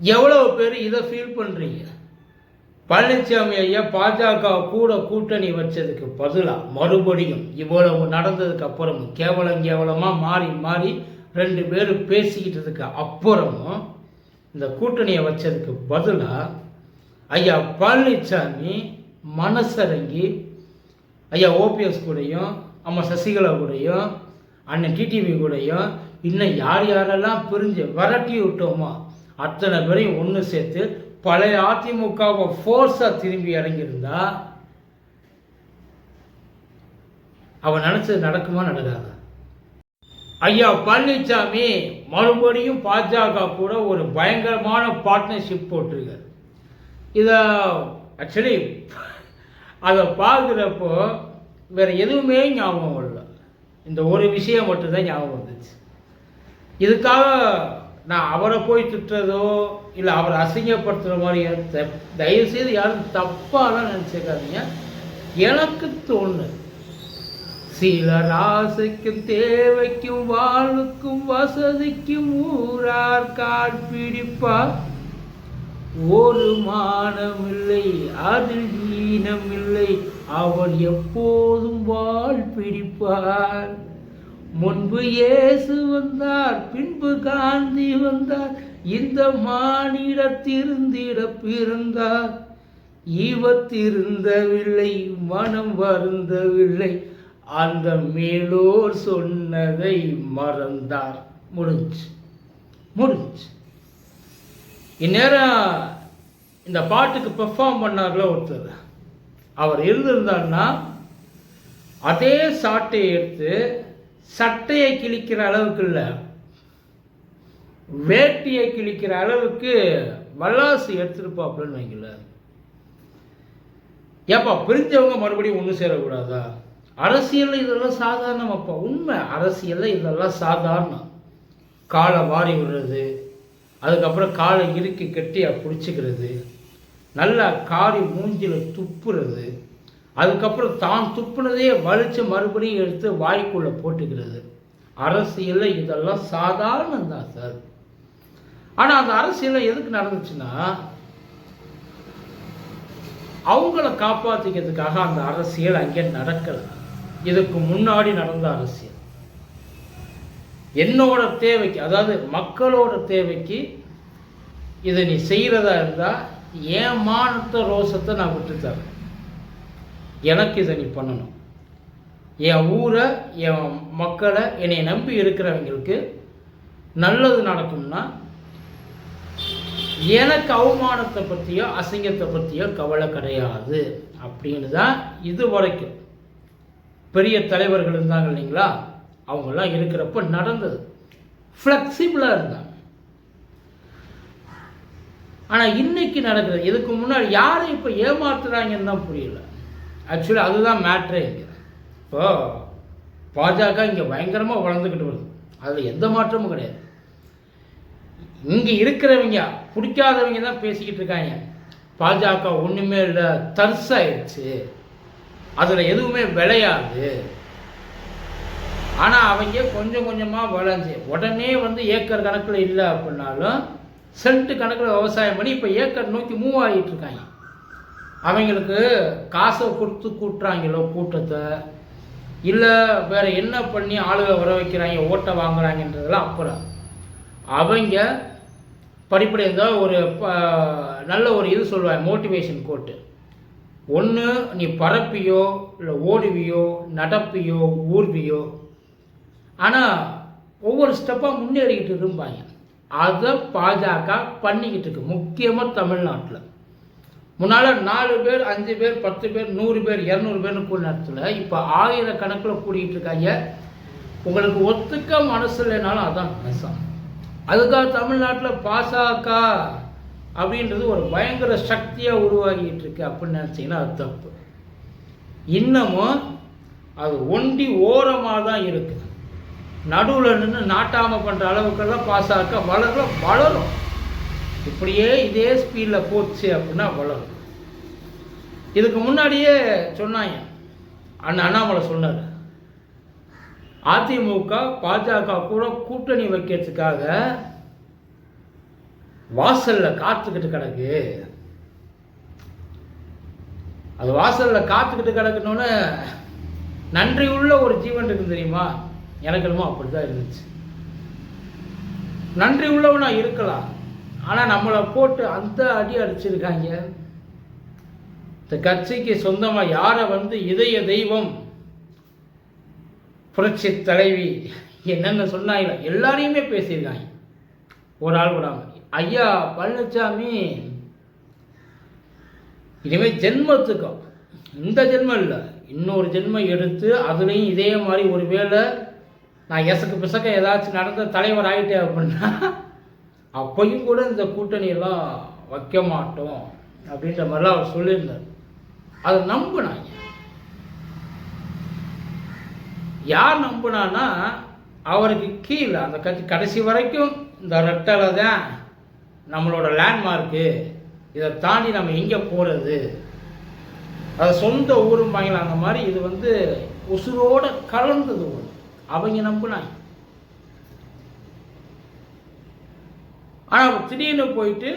எவ்வளோ பேர் இதை ஃபீல் பண்ணுறீங்க பழனிசாமி ஐயா பாஜக கூட கூட்டணி வச்சதுக்கு பதிலாக மறுபடியும் இவ்வளவு நடந்ததுக்கு அப்புறமும் கேவலம் கேவலமாக மாறி மாறி ரெண்டு பேரும் பேசிக்கிட்டதுக்கு அப்புறமும் இந்த கூட்டணியை வச்சதுக்கு பதிலாக ஐயா பழனிசாமி மனசரங்கி ஐயா ஓபிஎஸ் கூடயும் அம்மா சசிகலா கூடயும் அண்ணன் டிடிவி கூடயும் இன்னும் யார் யாரெல்லாம் பிரிஞ்சு விரட்டி விட்டோமோ அத்தனை பேரையும் ஒன்று சேர்த்து பழைய அதிமுகவை ஃபோர்ஸாக திரும்பி இறங்கியிருந்தா அவன் நினச்சது நடக்குமா நடக்காதா? ஐயா பழனிசாமி மறுபடியும் பாஜக கூட ஒரு பயங்கரமான பார்ட்னர்ஷிப் போட்டிருக்காரு. இதை ஆக்சுவலி அதை பார்க்குறப்போ வேறு எதுவுமே ஞாபகம் இல்லை இந்த ஒரு விஷயம் மட்டும்தான் ஞாபகம் வந்துச்சு. இதுக்காக நான் அவரை போய் திட்டுறதோ இல்லை அவரை அசிங்கப்படுத்துகிற மாதிரி தயவுசெய்து யாரும் தப்பாலாம் நினச்சிக்காதீங்க. எனக்கு தோணுது சில ஆசைக்கும் தேவைக்கும் வாழ்வுக்கும் வசதிக்கும் ஊரார் காட்பிடிப்பா பிடிப்பார். ஒரு மானமில்லை அதில் ஈனமில்லை அவர் எப்போதும் வாழ் பிடிப்பார். முன்பு இயேசு வந்தார் பின்பு காந்தி வந்தார் இந்த மானிடத்திருந்திட பிறந்தார் ஈவத்திருந்தவில்லை மனம் வருந்தவில்லை அந்த மேலோர் சொன்னதை மறந்தார். முடிஞ்சு முடிஞ்சு. இந்நேரம் இந்த பாட்டுக்கு பெர்ஃபார்ம் பண்ணார்ல ஒருத்தர். அவர் இருந்திருந்தாருன்னா அதே சாட்டை எடுத்து சட்டையை கிழிக்கிற அளவுக்கு இல்லை. வேட்டியை கிழிக்கிற அளவுக்கு வல்லாசு எடுத்துருப்பாப்புலன்னு வைக்கல ஏப்பா பிரிஞ்சவங்க மறுபடியும் ஒன்று சேரக்கூடாதா? அரசியலில் இதெல்லாம் சாதாரணம் அப்பா உண்மை அரசியலில் இதெல்லாம் சாதாரணம். காலை வாரி விடுறது அதுக்கப்புறம் காலை இறுக்கி கெட்டியாக பிடிச்சிக்கிறது நல்லா காரி மூஞ்சில் துப்புறது அதுக்கப்புறம் தான் துப்புனதையே வலிச்சு மறுபடியும் எடுத்து வாய்க்குள்ளே போட்டுக்கிறது. அரசியலில் இதெல்லாம் சாதாரணம் தான் சார். ஆனால் அந்த அரசியலில் எதுக்கு நடந்துச்சுன்னா அவங்கள காப்பாற்றிக்கிறதுக்காக அந்த அரசியல் அங்கே நடக்கலை. இதுக்கு முன்னாடி நடந்த அரசியல். என்னோட தேவைக்கு அதாவது மக்களோட தேவைக்கு இதை நீ செய்கிறதா இருந்தால் என் மானத்தை ரோசத்தை நான் விட்டுத்தரேன். எனக்கு இதை நீ பண்ணணும். என் ஊரை என் மக்களை என்னை நம்பி இருக்கிறவங்களுக்கு நல்லது நடக்கும்னா எனக்கு அவமானத்தை பற்றியோ அசிங்கத்தை பற்றியோ கவலை கிடையாது. அப்படின்னு தான் இது வரைக்கும். பெரிய தலைவர்கள் இருந்தாங்க இல்லைங்களா? அவங்கெல்லாம் இருக்கிறப்ப நடந்தது. ஃப்ளெக்சிபிளாக இருந்தாங்க. ஆனால் இன்னைக்கு நடக்கிறது இதுக்கு முன்னாடி யாரை இப்போ ஏமாத்துறாங்கன்னு தான் புரியல. ஆக்சுவலி அதுதான் மேட்ரே இங்கே. இப்போ பாஜக இங்கே பயங்கரமாக வளர்ந்துக்கிட்டு வருது. அதில் எந்த மாற்றமும் கிடையாது. இங்கே இருக்கிறவங்க பிடிக்காதவங்க தான் பேசிக்கிட்டு இருக்காங்க. பாஜக ஒன்றுமே இல்லை தர்சாயிடுச்சு அதில் எதுவுமே விளையாது. ஆனால் அவங்க கொஞ்சம் கொஞ்சமாக விளைஞ்சு உடனே வந்து ஏக்கர் கணக்கில் இல்லை அப்படின்னாலும் சென்ட் கணக்கில் விவசாயம் பண்ணி இப்போ ஏக்கர் நோக்கி மூவ் ஆகிட்டு இருக்காங்க. அவங்களுக்கு காசை கொடுத்து கூட்டுறாங்களோ கூட்டத்தை இல்லை வேறு என்ன பண்ணி ஆளுக வர வைக்கிறாங்க ஓட்டை வாங்குறாங்கன்றதெல்லாம் அப்புறம். அவங்க படிப்படியாக இருந்தால் ஒரு ப- நல்ல ஒரு இது சொல்லுவாங்க மோட்டிவேஷன் கோட்டு ஒன்று நீ பறப்பியோ இல்லை ஓடுவியோ நடப்பியோ ஊர்வியோ ஆனால் ஒவ்வொரு ஸ்டெப்பாக முன்னேறிக்கிட்டு இருப்பாங்க. அதை பாஜக பண்ணிக்கிட்டு இருக்கு முக்கியமாக தமிழ்நாட்டில். முன்னால் நாலு பேர் அஞ்சு பேர் பத்து பேர் நூறு பேர் இரநூறு பேர்னு கூட நேரத்தில் இப்போ ஆயிரக்கணக்கில் கூடிக்கிட்டு இருக்காங்க உங்களுக்கு ஒத்துக்க மனசு இல்லைனாலும் அதான் நெசம் அதுக்காக தமிழ்நாட்டில் பாசக அப்படின்றது ஒரு பயங்கர சக்தியாக உருவாகிட்டு இருக்கு அப்படின்னு நினச்சிங்கன்னா அது தப்பு. இன்னமும் அது ஒண்டி ஓரமாக தான் இருக்குது நடுவில் நின்று நாட்டாமல் பண்ணுற அளவுக்கெல்லாம் பாசக வளர வளரும். இப்படியே இதே ஸ்பீடில் போச்சு அப்படின்னா வளரும் இதுக்கு முன்னாடியே சொன்னாங்க. அண்ணன் அண்ணாமலை சொன்னார். அதிமுக பாஜக கூட கூட்டணி வைக்கிறதுக்காக வாசலில் காத்துக்கிட்டு கிடக்கு. அது வாசலில் காத்துக்கிட்டு கிடக்கணுன்னு நன்றி உள்ள ஒரு ஜீவன் இருக்கு தெரியுமா? எனக்கு என்னமோ அப்படிதான் இருந்துச்சு. நன்றி உள்ளவனா இருக்கலாம். ஆனால் நம்மளை போட்டு அந்த அடி அடிச்சிருக்காங்க. இந்த கட்சிக்கு சொந்தமாக யாரை வந்து இதய தெய்வம்? புரட்சி தலைவி என்னென்ன சொன்னாங்க எல்லாரையுமே பேசியிருக்காங்க. ஒரு ஆள் விடாம ஐயா பழனிசாமி இனிமேல் ஜென்மத்துக்கும் இந்த ஜென்மம் இல்லை இன்னொரு ஜென்மம் எடுத்து அதுலேயும் இதே மாதிரி ஒரு வேளை நான் எசக்கு பிசக்க ஏதாச்சும் நடந்த தலைவர் ஆகிட்டேன் அப்படின்னா அப்பையும் கூட இந்த கூட்டணியெல்லாம் வைக்க மாட்டோம் அப்படின்ற மாதிரிலாம் அவர் சொல்லியிருந்தார். அதை நம்பினாங்க. யார் நம்பினான்னா அவருக்கு கீழே அந்த கட்சி கடைசி வரைக்கும் இந்த ரெட்டலை தான் நம்மளோட லேண்ட்மார்க்கு இதை தாண்டி நம்ம எங்கே போகிறது அது சொந்த ஊரும் பாங்கலாம் அந்த மாதிரி இது வந்து உசுரோடு கலந்தது ஒன்று அவங்க நம்பினாங்க. ஆனால் திடீர்னு போயிட்டு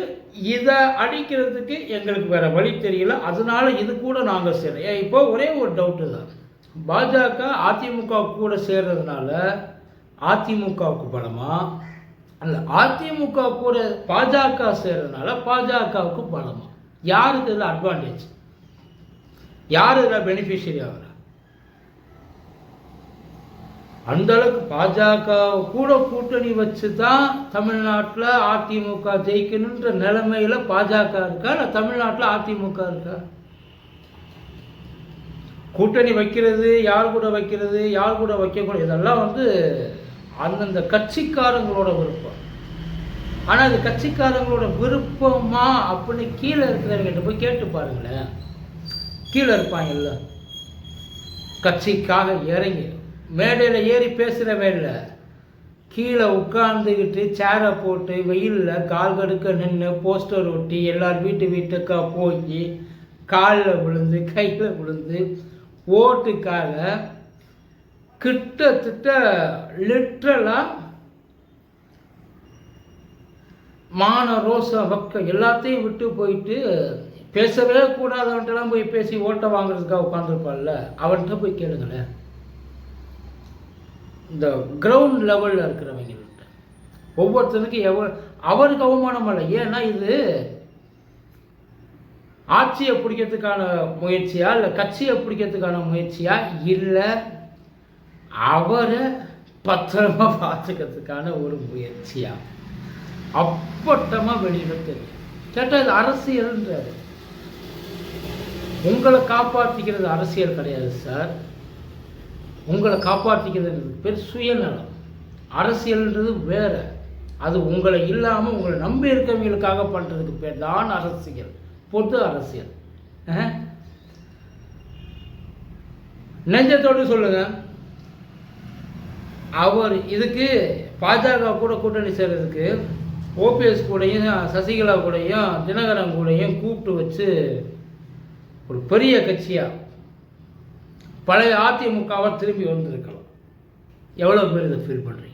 இதை அடிக்கிறதுக்கு எங்களுக்கு வேறு வழி தெரியல. அதனால இது கூட நாங்கள் சேரோம் இப்போ ஒரே ஒரு டவுட்டு தான். பாஜக அதிமுக கூட சேர்றதுனால அதிமுகவுக்கு பலமா? அல்ல அதிமுக கூட பாஜக சேர்றதுனால பாஜகவுக்கு பலமா? யாருக்கு இதில் அட்வான்டேஜ் யார் இதில் பெனிஃபிஷியரி ஆகிற? அந்த அளவுக்கு பாஜக கூட கூட்டணி வச்சு தான் தமிழ்நாட்டில் அதிமுக ஜெயிக்கணுன்ற நிலைமையில் பாஜக இருக்கா? இல்லை தமிழ்நாட்டில் அதிமுக இருக்கா? கூட்டணி வைக்கிறது யார் கூட வைக்கிறது யார் கூட வைக்கக்கூடாது இதெல்லாம் வந்து அந்தந்த கட்சிக்காரங்களோட விருப்பம். ஆனால் அது கட்சிக்காரங்களோட விருப்பமா அப்படின்னு கீழே இருக்கிறவங்கிட்ட போய் கேட்டு பாருங்களேன். கீழே இருப்பாங்கல்ல. கட்சிக்காக இறங்கி மேடையில் ஏறி பேசுகிறவே இல்லை. கீழே உட்காந்துக்கிட்டு சேரை போட்டு வெயிலில் கால் கடுக்க நின்று போஸ்டர் ஒட்டி எல்லார் வீட்டு வீட்டுக்கா போய் காலில் விழுந்து கையில் விழுந்து ஓட்டுக்காக கிட்டத்தட்ட லிட்ரலாக மான ரோசம் பக்கம் எல்லாத்தையும் விட்டு போயிட்டு பேசவே கூடாதவன்ட்டெல்லாம் போய் பேசி ஓட்டை வாங்குறதுக்காக உட்காந்துருப்பாள்ல அவன்கிட்ட போய் கேளுங்களேன். இந்த கிரவுண்ட் லெவலில் இருக்கிறவங்கள்ட்ட ஒவ்வொருத்தருக்கும் எவ அவருக்கு அவமானம் இல்லை. ஏன்னா இது ஆட்சியை பிடிக்கிறதுக்கான முயற்சியா இல்லை கட்சியை பிடிக்கிறதுக்கான முயற்சியா? இல்லை. அவரை பத்திரமா பார்த்துக்கிறதுக்கான ஒரு முயற்சியா? அப்பட்டமாக வெளியிட தெரியும். கேட்டால் இது அரசியல்ன்றாரு. உங்களை காப்பாற்றிக்கிறது அரசியல் கிடையாது சார். உங்களை காப்பாற்றிக்கிறது பேர் சுயநலம். அரசியல்ன்றது வேறு. அது உங்களை இல்லாமல் உங்களை நம்பி இருக்கவங்களுக்காக பண்ணுறதுக்கு பேர் தான் அரசியல். பொது அரசியல். நெஞ்சத்தோடு சொல்லுங்க. அவர் இதுக்கு பாஜக கூட கூட்டணி சேர்றதுக்கு ஓபிஎஸ் கூடயும் சசிகலா கூடயும் தினகரன் கூடயும் கூப்பிட்டு வச்சு ஒரு பெரிய கட்சியாக பழைய அதிமுகவை திரும்பி வந்திருக்கலாம். எவ்வளோ பேர் இதை ஃபீல் பண்ணுறீங்க